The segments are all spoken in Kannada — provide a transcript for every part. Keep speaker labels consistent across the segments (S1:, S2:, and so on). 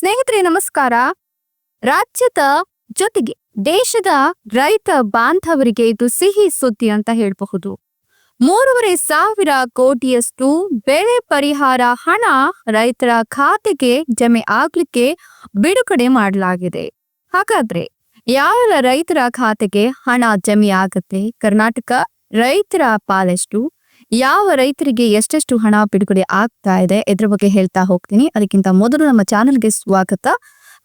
S1: ಸ್ನೇಹಿತರೆ, ನಮಸ್ಕಾರ. ರಾಜ್ಯದ ಜೊತೆಗೆ ದೇಶದ ರೈತ ಬಾಂಧವರಿಗೆ ಇದು ಸಿಹಿ ಸುದ್ದಿ ಅಂತ ಹೇಳಬಹುದು. ಮೂರುವರೆ ಸಾವಿರ ಕೋಟಿಯಷ್ಟು ಬೆಳೆ ಪರಿಹಾರ ಹಣ ರೈತರ ಖಾತೆಗೆ ಜಮೆ ಆಗ್ಲಿಕ್ಕೆ ಬಿಡುಗಡೆ ಮಾಡಲಾಗಿದೆ. ಹಾಗಾದ್ರೆ ಯಾವ ರೈತರ ಖಾತೆಗೆ ಹಣ ಜಮೆ ಆಗುತ್ತೆ? ಕರ್ನಾಟಕ ರೈತರ ಪಾಲೆಷ್ಟು ಯಾವ ರೈತರಿಗೆ ಎಷ್ಟೆಷ್ಟು ಹಣ ಬಿಡುಗಡೆ ಆಗ್ತಾ ಇದೆ ಇದ್ರ ಬಗ್ಗೆ ಹೇಳ್ತಾ ಹೋಗ್ತೀನಿ. ಅದಕ್ಕಿಂತ ಮೊದಲು ನಮ್ಮ ಚಾನೆಲ್ಗೆ ಸ್ವಾಗತ.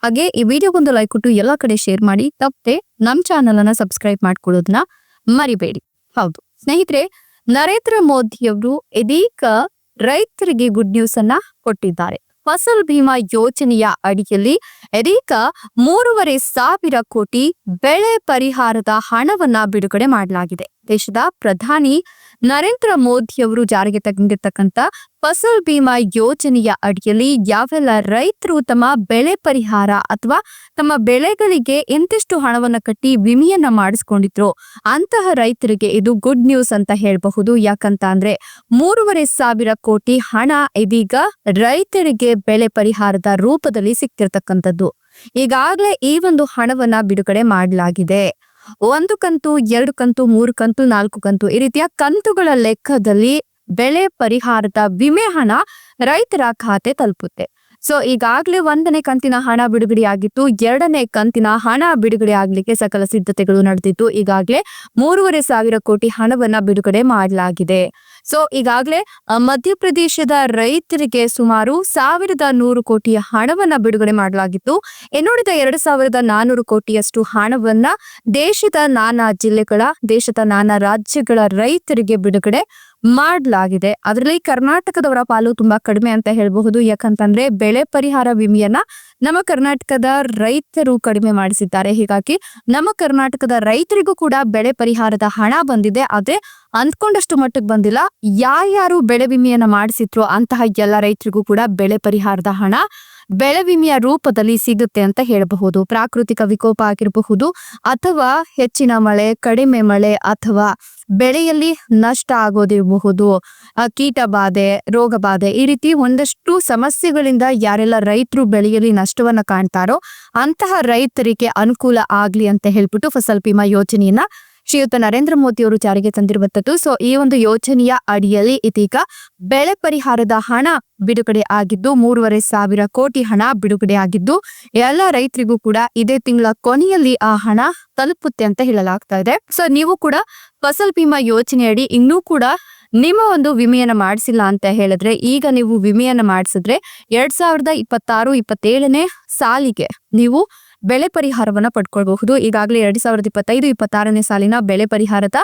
S1: ಹಾಗೆ ಈ ವಿಡಿಯೋಗೊಂದು ಲೈಕ್ ಕೊಟ್ಟು ಎಲ್ಲ ಕಡೆ ಶೇರ್ ಮಾಡಿ. ತಪ್ಪದೆ ನಮ್ಮ ಚಾನೆಲ್ ಅನ್ನ ಸಬ್ಸ್ಕ್ರೈಬ್ ಮಾಡ್ಕೊಳ್ಳೋದನ್ನ ಮರಿಬೇಡಿ. ಹೌದು. ಸ್ನೇಹಿತರೆ, ನರೇಂದ್ರ ಮೋದಿಯವರು ಇದೀಗ ರೈತರಿಗೆ ಗುಡ್ ನ್ಯೂಸ್ ಅನ್ನ ಕೊಟ್ಟಿದ್ದಾರೆ. ಫಸಲ್ ಭೀಮಾ ಯೋಜನೆಯ ಅಡಿಯಲ್ಲಿ ಇದೀಗ ಮೂರುವರೆ ಸಾವಿರ ಕೋಟಿ ಬೆಳೆ ಪರಿಹಾರದ ಹಣವನ್ನ ಬಿಡುಗಡೆ ಮಾಡಲಾಗಿದೆ. ದೇಶದ ಪ್ರಧಾನಿ ನರೇಂದ್ರ ಮೋದಿಯವರು ಜಾರಿಗೆ ತಂದಿರತಕ್ಕಂಥ ಫಸಲ್ ಬಿಮಾ ಯೋಜನೆಯ ಅಡಿಯಲ್ಲಿ ಯಾವೆಲ್ಲ ರೈತರು ತಮ್ಮ ಬೆಳೆ ಪರಿಹಾರ ಅಥವಾ ತಮ್ಮ ಬೆಳೆಗಳಿಗೆ ಎಂತಿಷ್ಟು ಹಣವನ್ನ ಕಟ್ಟಿ ವಿಮೆಯನ್ನ ಮಾಡಿಸ್ಕೊಂಡಿದ್ರು ಅಂತಹ ರೈತರಿಗೆ ಇದು ಗುಡ್ ನ್ಯೂಸ್ ಅಂತ ಹೇಳಬಹುದು. ಯಾಕಂತ ಅಂದ್ರೆ ಮೂರುವರೆ ಸಾವಿರ ಕೋಟಿ ಹಣ ಇದೀಗ ರೈತರಿಗೆ ಬೆಳೆ ಪರಿಹಾರದ ರೂಪದಲ್ಲಿ ಸಿಕ್ತಿರ್ತಕ್ಕಂಥದ್ದು. ಈಗಾಗಲೇ ಈ ಒಂದು ಹಣವನ್ನ ಬಿಡುಗಡೆ ಮಾಡಲಾಗಿದೆ. ಒಂದು ಕಂತು, ಎರಡು ಕಂತು, ಮೂರು ಕಂತು, ನಾಲ್ಕು ಕಂತು ಈ ರೀತಿಯ ಕಂತುಗಳ ಲೆಕ್ಕದಲ್ಲಿ ಬೆಳೆ ಪರಿಹಾರದ ವಿಮೆ ಹಣ ರೈತರ ಖಾತೆ ತಲುಪುತ್ತೆ. ಸೊ ಈಗಾಗಲೇ ಒಂದನೇ ಕಂತಿನ ಹಣ ಬಿಡುಗಡೆಯಾಗಿತ್ತು ಎರಡನೇ ಕಂತಿನ ಹಣ ಬಿಡುಗಡೆ ಆಗ್ಲಿಕ್ಕೆ ಸಕಲ ಸಿದ್ಧತೆಗಳು ನಡೆದಿತ್ತು. ಈಗಾಗಲೇ ಮೂರುವರೆ ಸಾವಿರ ಕೋಟಿ ಹಣವನ್ನ ಬಿಡುಗಡೆ ಮಾಡಲಾಗಿದೆ. ಸೊ ಈಗಾಗಲೇ ಮಧ್ಯಪ್ರದೇಶದ ರೈತರಿಗೆ ಸುಮಾರು ಸಾವಿರದ ನೂರು ಕೋಟಿಯ ಹಣವನ್ನ ಬಿಡುಗಡೆ ಮಾಡಲಾಗಿತ್ತು. ಇನ್ನುಳಿದ ಎರಡು ಸಾವಿರದ ನಾನೂರು ಕೋಟಿಯಷ್ಟು ಹಣವನ್ನ ದೇಶದ ನಾನಾ ಜಿಲ್ಲೆಗಳ, ದೇಶದ ನಾನಾ ರಾಜ್ಯಗಳ ರೈತರಿಗೆ ಬಿಡುಗಡೆ ಮಾಡಲಾಗಿದೆ. ಅದರಲ್ಲಿ ಕರ್ನಾಟಕದವರ ಪಾಲು ತುಂಬಾ ಕಡಿಮೆ ಅಂತ ಹೇಳಬಹುದು. ಯಾಕಂತಂದ್ರೆ, ಬೆಳೆ ಪರಿಹಾರ ವಿಮೆಯನ್ನ ನಮ್ಮ ಕರ್ನಾಟಕದ ರೈತರು ಕಡಿಮೆ ಮಾಡಿಸಿದ್ದಾರೆ. ಹೀಗಾಗಿ ನಮ್ಮ ಕರ್ನಾಟಕದ ರೈತರಿಗೂ ಕೂಡ ಬೆಳೆ ಪರಿಹಾರದ ಹಣ ಬಂದಿದೆ. ಆದ್ರೆ ಅಂದ್ಕೊಂಡಷ್ಟು ಮಟ್ಟಕ್ಕೆ ಬಂದಿಲ್ಲ. ಯಾರ್ಯಾರು ಬೆಳೆ ವಿಮೆಯನ್ನ ಮಾಡಿಸಿದ್ರು ಅಂತಹ ಎಲ್ಲ ರೈತರಿಗೂ ಕೂಡ ಬೆಳೆ ಪರಿಹಾರದ ಹಣ ಬೆಳೆ ವಿಮೆಯ ರೂಪದಲ್ಲಿ ಸಿಗುತ್ತೆ ಅಂತ ಹೇಳಬಹುದು. ಪ್ರಾಕೃತಿಕ ವಿಕೋಪ ಆಗಿರಬಹುದು ಅಥವಾ ಹೆಚ್ಚಿನ ಮಳೆ, ಕಡಿಮೆ ಮಳೆ ಅಥವಾ ಬೆಳೆಯಲ್ಲಿ ನಷ್ಟ ಆಗೋದಿರಬಹುದು. ಕೀಟ ಬಾಧೆ ರೋಗ ಬಾಧೆ ಈ ರೀತಿ ಒಂದಷ್ಟು ಸಮಸ್ಯೆಗಳಿಂದ ಯಾರೆಲ್ಲ ರೈತರು ಬೆಳೆಯಲ್ಲಿ ನಷ್ಟವನ್ನ ಕಾಣ್ತಾರೋ ಅಂತಹ ರೈತರಿಗೆ ಅನುಕೂಲ ಆಗ್ಲಿ ಅಂತ ಹೇಳ್ಬಿಟ್ಟು ಫಸಲ್ ಬಿಮಾ ಯೋಜನೆಯನ್ನ ಶ್ರೀಯುತ ನರೇಂದ್ರ ಮೋದಿ ಅವರು ಜಾರಿಗೆ ತಂದಿರುವಂತದ್ದು. ಸೊ ಈ ಒಂದು ಯೋಜನೆಯ ಅಡಿಯಲ್ಲಿ ಇದೀಗ ಬೆಳೆ ಪರಿಹಾರದ ಹಣ ಬಿಡುಗಡೆ ಆಗಿದ್ದು, ಮೂರುವರೆ ಸಾವಿರ ಕೋಟಿ ಹಣ ಬಿಡುಗಡೆ ಆಗಿದ್ದು, ಎಲ್ಲ ರೈತರಿಗೂ ಕೂಡ ಇದೇ ತಿಂಗಳ ಕೊನೆಯಲ್ಲಿ ಆ ಹಣ ತಲುಪುತ್ತೆ ಅಂತ ಹೇಳಲಾಗ್ತಾ ಇದೆ. ಸೊ ನೀವು ಕೂಡ ಫಸಲ್ ಬಿಮಾ ಯೋಜನೆಯಡಿ ಇನ್ನೂ ಕೂಡ ನಿಮ್ಮ ಒಂದು ವಿಮೆಯನ್ನ ಮಾಡಿಸಿಲ್ಲ ಅಂತ ಹೇಳಿದ್ರೆ, ಈಗ ನೀವು ವಿಮೆಯನ್ನ ಮಾಡಿಸಿದ್ರೆ ಎರಡ್ ಸಾವಿರದ ಇಪ್ಪತ್ತಾರು, ಇಪ್ಪತ್ತೇಳನೇ ಸಾಲಿಗೆ ನೀವು ಬೆಳೆ ಪರಿಹಾರವನ್ನ ಪಡ್ಕೊಳ್ಬಹುದು. ಈಗಾಗಲೇ ಎರಡ್ ಸಾವಿರದ ಇಪ್ಪತ್ತೈದು ಇಪ್ಪತ್ತಾರನೇ ಸಾಲಿನ ಬೆಳೆ ಪರಿಹಾರದ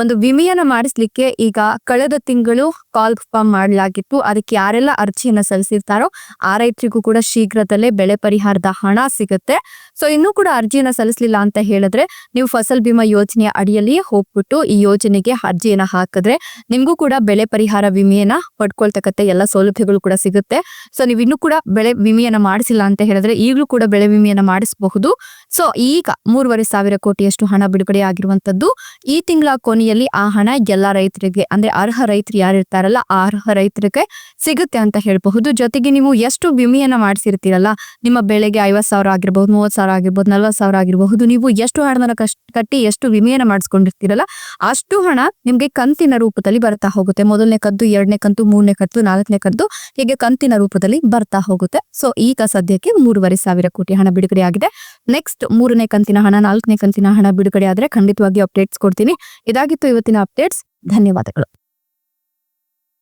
S1: ಒಂದು ವಿಮೆಯನ್ನ ಮಾಡಿಸ್ಲಿಕ್ಕೆ ಈಗ ಕಳೆದ ತಿಂಗಳು ಕಾಲ್ ಫಾರ್ಮ್ ಮಾಡಲಾಗಿತ್ತು. ಅದಕ್ಕೆ ಯಾರೆಲ್ಲ ಅರ್ಜಿಯನ್ನ ಸಲ್ಲಿಸಿರ್ತಾರೋ ಆ ರೈತರಿಗೂ ಕೂಡ ಶೀಘ್ರದಲ್ಲೇ ಬೆಳೆ ಪರಿಹಾರದ ಹಣ ಸಿಗುತ್ತೆ. ಸೊ ಇನ್ನೂ ಕೂಡ ಅರ್ಜಿಯನ್ನ ಸಲ್ಲಿಸಲಿಲ್ಲ ಅಂತ ಹೇಳಿದ್ರೆ ನೀವು ಫಸಲ್ ಬಿಮಾ ಯೋಜನೆಯ ಅಡಿಯಲ್ಲಿ ಹೋಗ್ಬಿಟ್ಟು ಈ ಯೋಜನೆಗೆ ಅರ್ಜಿಯನ್ನ ಹಾಕಿದ್ರೆ ನಿಮ್ಗೂ ಕೂಡ ಬೆಳೆ ಪರಿಹಾರ ವಿಮೆಯನ್ನ ಪಡ್ಕೊಳ್ತಕ್ಕಂಥ ಎಲ್ಲ ಸೌಲಭ್ಯಗಳು ಕೂಡ ಸಿಗುತ್ತೆ. ಸೊ ನೀವು ಇನ್ನೂ ಕೂಡ ಬೆಳೆ ವಿಮೆಯನ್ನ ಮಾಡಿಸಿಲ್ಲ ಅಂತ ಹೇಳಿದ್ರೆ ಈಗಲೂ ಕೂಡ ಬೆಳೆ ವಿಮೆಯನ್ನ ಮಾಡಿಸಬಹುದು. ಸೊ ಈಗ ಮೂರುವರೆ ಸಾವಿರ ಕೋಟಿಯಷ್ಟು ಹಣ ಬಿಡುಗಡೆ ಆಗಿರುವಂತದ್ದು, ಈ ತಿಂಗಳ ಕೊನೆಯಲ್ಲಿ ಆ ಹಣ ಎಲ್ಲಾ ರೈತರಿಗೆ, ಅಂದ್ರೆ ಅರ್ಹ ರೈತರು ಯಾರಿರ್ತಾರಲ್ಲ ಆ ಅರ್ಹ ರೈತರಿಗೆ ಸಿಗುತ್ತೆ ಅಂತ ಹೇಳಬಹುದು. ಜೊತೆಗೆ ನೀವು ಎಷ್ಟು ವಿಮೆಯನ್ನ ಮಾಡಿಸಿರ್ತೀರಲ್ಲ, ನಿಮ್ಮ ಬೆಳೆಗೆ ಐವತ್ ಸಾವಿರ ಆಗಿರ್ಬಹುದು ಮೂವತ್ ಸಾವಿರ ಆಗಿರ್ಬಹುದು ನಲ್ವತ್ ಸಾವಿರ ಆಗಿರಬಹುದು, ನೀವು ಎಷ್ಟು ಕಷ್ಟ ಕಟ್ಟಿ ಎಷ್ಟು ವಿಮೆಯನ್ನ ಮಾಡಿಸ್ಕೊಂಡಿರ್ತೀರಲ್ಲ, ಅಷ್ಟು ಹಣ ನಿಮ್ಗೆ ಕಂತಿನ ರೂಪದಲ್ಲಿ ಬರ್ತಾ ಹೋಗುತ್ತೆ. ಮೊದಲನೇ ಕಂತು, ಎರಡನೇ ಕಂತು, ಮೂರನೇ ಕಂತು, ನಾಲ್ಕನೇ ಕಂತು, ಹೀಗೆ ಕಂತಿನ ರೂಪದಲ್ಲಿ ಬರ್ತಾ ಹೋಗುತ್ತೆ. ಸೊ ಈಗ ಸದ್ಯಕ್ಕೆ ಮೂರುವರೆ ಸಾವಿರ ಕೋಟಿ ಹಣ ಬಿಡುಗಡೆ ಆಗಿದೆ ನೆಕ್ಸ್ಟ್ ಮೂರನೇ ಕಂತಿನ ಹಣ, ನಾಲ್ಕನೇ ಕಂತಿನ ಹಣ ಬಿಡುಗಡೆ ಆದರೆ ಖಂಡಿತವಾಗಿ ಅಪ್ಡೇಟ್ಸ್ ಕೊಡ್ತೀನಿ. ಇದಾಗಿತ್ತು ಇವತ್ತಿನ ಅಪ್ಡೇಟ್ಸ್ ಧನ್ಯವಾದಗಳು.